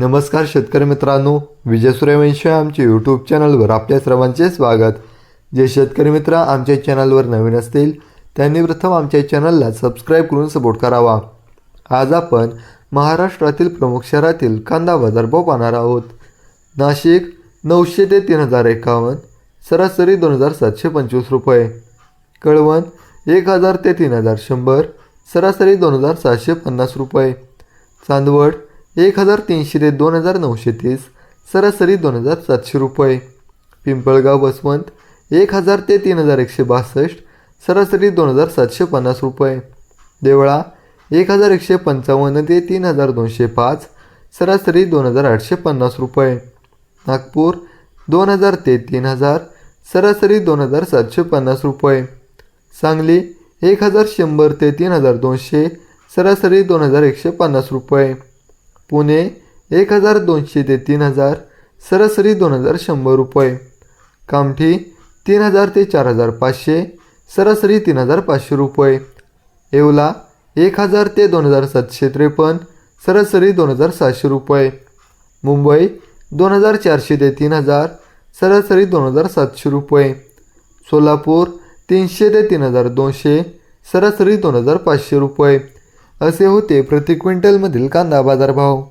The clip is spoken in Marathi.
नमस्कार शेतकरी मित्रांनो विजय सूर्यवंशी आमच्या यूट्यूब चॅनलवर आपल्या सर्वांचे स्वागत. जे शेतकरी मित्र आमच्या चॅनलवर नवीन असतील त्यांनी प्रथम आमच्या चॅनलला सबस्क्राईब करून सपोर्ट करावा. आज आपण महाराष्ट्रातील प्रमुख शहरातील कांदा बाजारभाव पाहणार आहोत. नाशिक नऊशे ते तीन हजार एकावन्न सरासरी दोन हजार सातशे पंचवीस रुपये. कळवण एक हजार ते तीन हजार शंभर सरासरी दोन हजार सातशे पन्नास रुपये. चांदवड एक हजार तीनशे ते दोन हजार नऊशे तीस सरासरी दोन हजार सातशे रुपये. पिंपळगाव बसवंत एक हजार ते तीन हजार एकशे बासष्ट सरासरी दोन हजार सातशे पन्नास रुपये. देवळा एक हजार एकशे पंचावन्न ते तीन हजार दोनशे पाच सरासरी दोन हजार आठशे पन्नास रुपये. नागपूर दोन हजार ते तीन हजार सरासरी दोन हजार सातशे पन्नास रुपये. सांगली एक हजार शंभर ते तीन हजार दोनशे सरासरी दोन हजार एकशे पन्नास रुपये. पुणे एक हजार दोनशे ते तीन हजार सरासरी दोन हजार शंभर रुपये. कामठी तीन हजार ते चार हजार पाचशे सरासरी तीन हजार पाचशे रुपये. येवला एक हजार ते दोन हजार सातशे त्रेपन्न सरासरी दोन हजार सातशे रुपये. मुंबई दोन हजार चारशे ते तीन हजार सरासरी दोन हजार सातशे रुपये. सोलापूर तीनशे ते तीन हजार दोनशे सरासरी दोन हजार पाचशे रुपये. असे होते प्रति क्विंटलमधील कांदा बाजारभाव.